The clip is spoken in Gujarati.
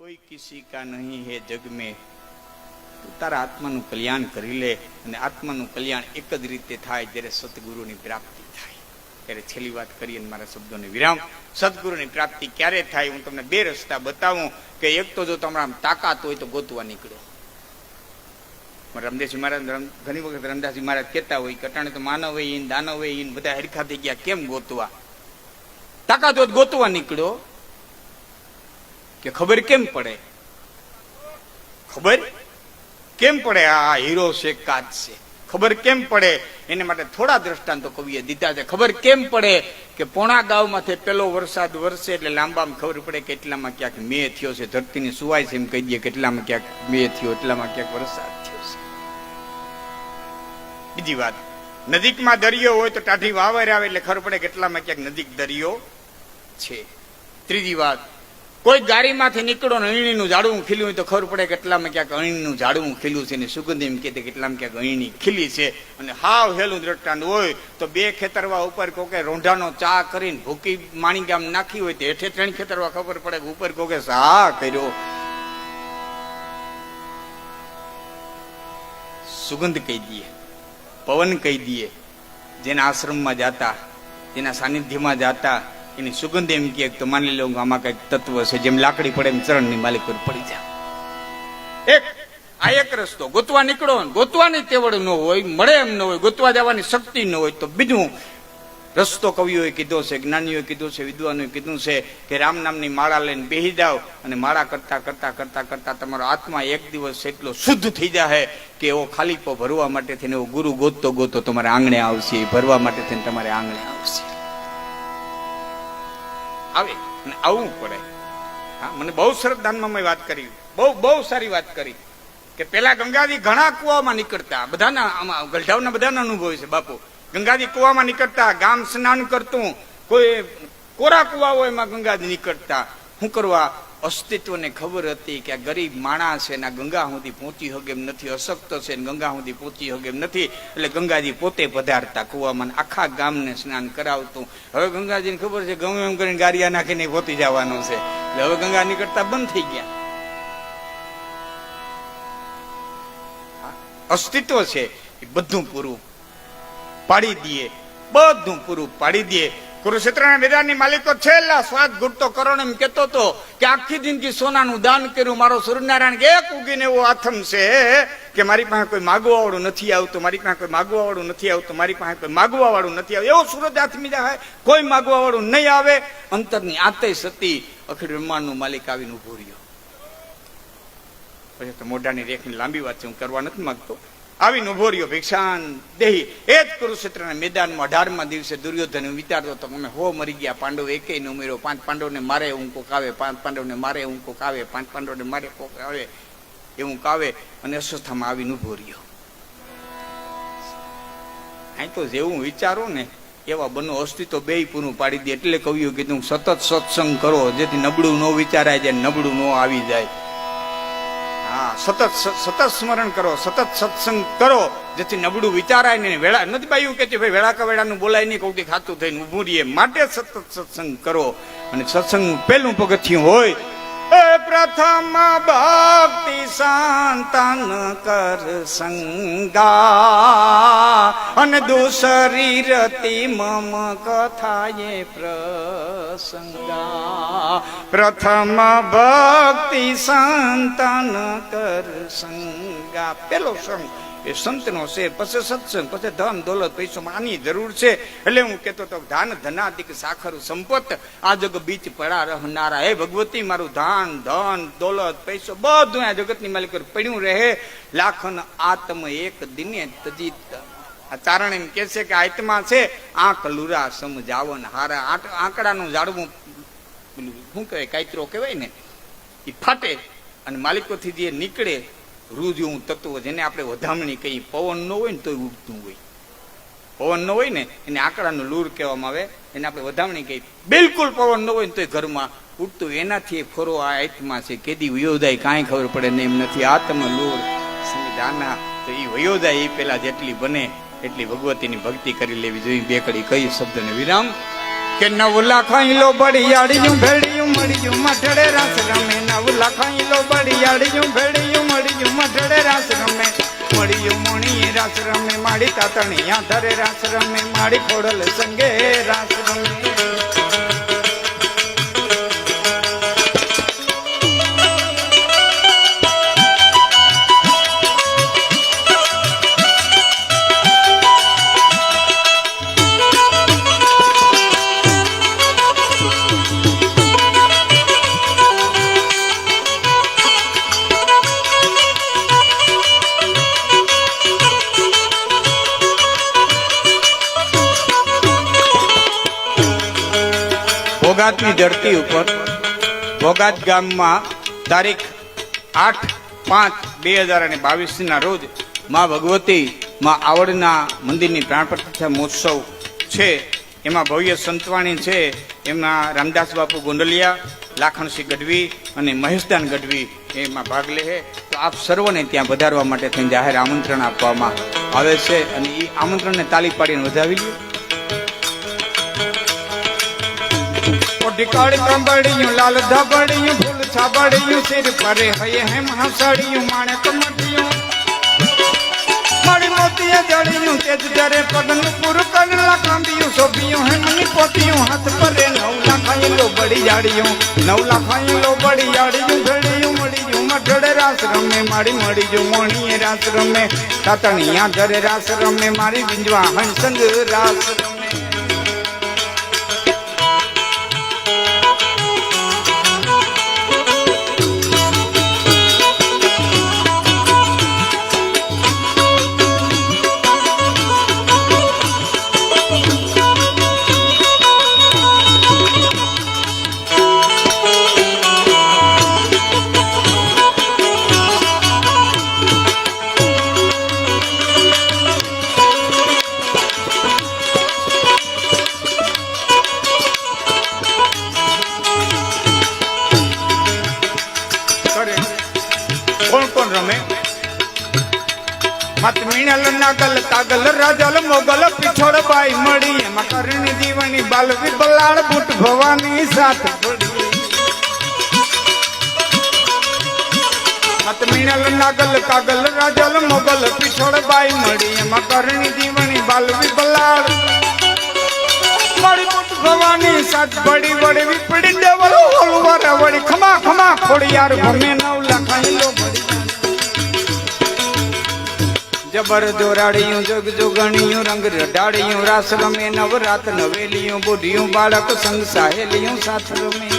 કોઈ કિસી કા નહીં હે જગ મે? તારા આત્માનું કલ્યાણ કરી લે અને આત્માનું કલ્યાણ એક જ રીતે થાય જ્યારે સદગુરુની પ્રાપ્તિ થાય. ત્યારે છેલ્લી વાત કરીએ મારા શબ્દોને વિરામ. સદગુરુની પ્રાપ્તિ ક્યારે થાય હું તમને બે રસ્તા બતાવું કે એક તો જો તમારા તાકાત હોય તો ગોતવા નીકળો. રામદેવજી મહારાજ ઘણી વખત રમદાસજી મહારાજ કહેતા હોય, કટાણે તો માનવ હોય દાનવ હોય બધા હરખા થઈ ગયા, કેમ ગોતવા? તાકાત હોય ગોતવા નીકળો. કે ખબર કેમ પડે? ખબર? કેમ પડે આ હીરો છે, કાચ છે? ખબર કેમ પડે? એને માટે થોડા દ્રષ્ટાંતો કવિએ દીધા છે. ખબર કેમ પડે કે પોણા ગામમાંથી પેલો વરસાદ વરસે એટલે લાંબામાં ખબર પડે કે એટલામાં ક્યાંક મેં થયો છે, ધરતીની સુવાય છે એમ કહી દઈએ કેટલામાં ક્યાંક મેં થયો, એટલામાં ક્યાંક વરસાદ થયો છે. બીજી વાત, નજીકમાં દરિયો હોય તો ટાઢી વાવર આવે એટલે ખબર પડે કેટલામાં ક્યાંક નજીક દરિયો છે. ત્રીજી વાત કોઈ ગાડીમાંથી નીકળો ને અણીનું ઝાડવું ખીલ્યું હોય તો ખબર પડે કેટલામાં ક્યાંક અણીનું ઝાડવું ખીલ્યું છે ને સુગંધ એમ કહે કે કેટલામાં ક્યાંક અણીની ખીલી છે. અને હાવ હેલું દ્રષ્ટાંત હોય તો બે ખેતરવા ઉપર કોકે રોંઢાનો ચા કરીને ભૂકી માણી ગામ નાખી હોય તો હેઠે ત્રણ ખેતરવા ખબર પડે કે ઉપર કોકે સા કર્યો. સુગંધ કહી દઈએ, પવન કહી દઈએ, જેના આશ્રમમાં જાતા, જેના સાનિધ્યમાં જાતા એની સુગંધ એમ કહે તો માની લો આમાં કંઈક તત્વ છે, જેમ લાકડી પડે એમ ચરણની માલિક પર પડી જાય. એક, આ એક રસ્તો. ગોતવા નીકળો ગોતવાની તેવડ ન હોય, મળે એમ ન હોય, ગોતવા જવાની શક્તિ ન હોય, તો બીજું રસ્તો કવિઓએ કીધો છે, જ્ઞાનીઓએ કીધું છે, વિદ્વાનોએ કીધું છે કે રામ નામની માળા લઈને બેહી જાવ અને માળા કરતા કરતા કરતા કરતા તમારો આત્મા એક દિવસ એટલો શુદ્ધ થઈ જાય કે એવો ખાલીપો ભરવા માટે થઈને એવો ગુરુ ગોતતો ગોતતો તમારે આંગણે આવશે ભરવા માટે થઈને તમારે આંગણે આવશે. આવે. અને આવવું પડે હા, મને બહુ સરસ દાનમાં મેં વાત કરી. બહુ બહુ સારી વાત કરી. કે પેલા ગંગાજી ઘણા કુવામાં નીકળતા. બધાના આમાં ગલઢાવના બધાના અનુભવ છે, બાપુ. ગંગાજી કુવામાં નીકળતા, ગામ સ્નાન કરતું. કોઈ કોરા કુવા હોય એમાં ગંગાજી નીકળતા. શું કરવા? અસ્તિત્વને ખબર હતી કે આ ગરીબ માણસ છે ને આ ગંગા સુધી પહોંચી હગે એમ નથી, અશક્ત છે ગંગા સુધી પહોંચી હગે એમ નથી, એટલે ગંગાજી પોતે પધારતા કુવામાં આખા ગામને સ્નાન કરાવતું. હવે ગંગાજીને ખબર છે ગમે એમ કરીને ગારિયા નાખીને પહોંચી જવાનું છે. એટલે હવે ગંગા નીકળતા બંધ થઈ ગયા. અસ્તિત્વ છે એ બધું પૂરું પાડી દઈએ, બધું પૂરું પાડી દઈએ. કુરુક્ષેત્રના મેદાનની માલિકો છેલ્લા સ્વાદ ઘૂટતો કરોડ એમ કેતો હતો કે આખી જિંદગી સોનાનું દાન કર્યું. મારો સૂર્યનારાયણ એક ઉગીને એવો આથમ છે કે મારી પાસે કોઈ માગવા વાળું નથી આવતું, મારી પાસે કોઈ માગવા વાળું નથી આવતું, મારી પાસે કોઈ માગવા વાળું નથી આવતું. એવો સુરત આથમી જાય કોઈ માગવા વાળું નહીં આવે. અંતરની આતે સતી અખિલ બ્રહ્માંડનું માલિક આવીને ઊભો રહ્યો. પછી તો મોઢાની રેખની લાંબી વાત છે, હું કરવા નથી માંગતો. આવીને ઊભો રહ્યો, ભિક્ષાન, દેહી. એ જ કુરુક્ષેત્રના મેદાનમાં અઢારમા દિવસે દુર્યોધન વિચારતો તો અમે હો મરી ગયા, પાંડવ એકેય ન ઉમેરો, પાંચ પાંડવને મારે હું કોક આવે, પાંચ પાંડવને મારે હું કોક આવે, પાંચ પાંડવને મારે કોક આવે, એવું કાવે અને અસ્વસ્થામાં આવીને ઊભો રહ્યો. અહીં તો જેવું વિચારું ને, એવા બનો અસ્તિત્વ બે પૂરું પાડી દે. એટલે કવિઓ કીધું, સતત સત્સંગ કરો, જેથી નબળું ન વિચારાય જાય નબળું ન આવી જાય. હા, સતત સતત સ્મરણ કરો, સતત સત્સંગ કરો, જેથી નબળું વિચારાય ને વેળા, નથી ભાઈ કે ભાઈ વેળા કવેળાનું બોલાય નહીં કૌટી ખાતું થઈને ઊભું રહીએ. માટે સતત સત્સંગ કરો. અને સત્સંગ પહેલું પગથિયું હોય, એ પ્રથમ ભક્તિ સંતન કર સંગા. અને દુસરી રતિ, મમ કથાએ પ્રસંગા. પ્રથમ ભક્તિ સંતન કર સંગા. પેલો સંગ, એ સંતનો છે, પછી સત્સંગ, પછી ધન દોલત પૈસો આની જરૂર છે? એટલે હું કેતો તો ધાન ધનાદિક સાખર, સંપત, આ જગ બીચ પડા રહનારા. હે ભગવતી, મારું ધાન, ધન, દોલત, પૈસો, બધું આ જગતની માલિક પડ્યું રહે. લાખન આત્મ એક દિને તજી આ ચારણ એમ કે છે કે આત્મા છે, આંખ લુરા સમજાવન, હારા આંક- આંકડાનું પેલું શું કહેવાય, કાયતરો કહેવાય ને એ ફાટે અને માલિકોથી જે નીકળે રૂ જેવું તત્વ જેને આપણે વધામણી કહીએ, પવન ન હોય ને તોય ઉગતું હોય. પવન ન હોય ને, એને આંકડાનું લૂર કહેવામાં આવે, એને આપણે વધામણી કહીએ. બિલકુલ પવન ન હોય ને તોય ઘરમાં ઉઠતું એનાથી ફરો આ આત્મા છે. કેદી વયોદાય કાંઈ ખબર પડે ને એમ નથી. આત્મ લૂર સંવિધાના તો એ વયોદાય એ પેલા જેટલી બને. એટલી ભગવતીની ભક્તિ કરી લેવી જોઈએ. બે કડી કઈ શબ્દને વિરામ. કે નવલા લાખાઈ લો બળિયાળિયું, ભેળિયું, મળ્યું મઠડે રાસ રમે. નવલા લાખાઈ લો બળિયાળિયું, ભેળિયું, મળ્યું મઠડે રાસ રમે. મળ્યું, મોણી, રાસ રમે. માડી તાતણી, આધરે રાસ રમે. માડી ખોડલ સંગે રાસ રમે. ભોગાતની ધરતી ઉપર ભોગાત ગામમાં તારીખ આઠ પાંચ બે હજાર અને બાવીસના રોજમાં ભગવતી, માં આવડના મંદિરની પ્રાણ પ્રતિષ્ઠા મહોત્સવ છે. એમાં ભવ્ય સંતવાણી છે. એમાં રામદાસ બાપુ ગોંડલિયા લાખણસિંહ ગઢવી અને મહેશદાન ગઢવી એમાં ભાગ લે તો આપ સર્વને ત્યાં વધારવા માટે થઈને જાહેર આમંત્રણ આપવામાં આવે છે અને એ આમંત્રણને તાલી પાડીને વધાવી લ્યો. ઓઢી કંબડિયું લાલ ધબડિયું ફૂલ છાબડિયું સિર પરે હયે હેમ હસડિયું માણેક મટિયું મારી મોતીએ જડિયું તેજ જરે પગનું પૂરું કનલા કાંબિયું શોભિયું, હેમની પોતિયું, હાથ પરે નવ લાખાઈ લો બડી જાડિયું નવ લાખાઈ લો બડી જાડિયું ભેડિયું મળિયું મઢડે રાસ રમે, મારી મળિયું, મોણીએ રાસ રમે, તાતણિયા ધરે રાસ રમે, મારી વિંજવા હંસંગ રાસ રમે. મીણલ નાગલ, કાગલ, રાજલ, મોગલ, પિછોડ બાઈ મળી. એમાં કરણી દીવણી બાલ બલાળ, બુટ ભવાની સાથ મત મીણલ નાગલ, કાગલ, રાજલ, મોગલ, પિછોડ બાઈ મળી. એમાં કરણી દીવણી બાલ વિબલાળ મારી બુટ ભવાની સાથ પડી વળી વિપડી, ડબલ હોલવાર વળી ખમા ખમા ખોડિયાર. ભમે નવ લખાઈ લો જબર દોરાડિયું, જગ જોગણિયું, રંગ રડાડિયું, રાસ રમે, નવરાત નવેલિયું, બુઢિયું, બાળક સંગ સાહેલિયું, સાથ રમે.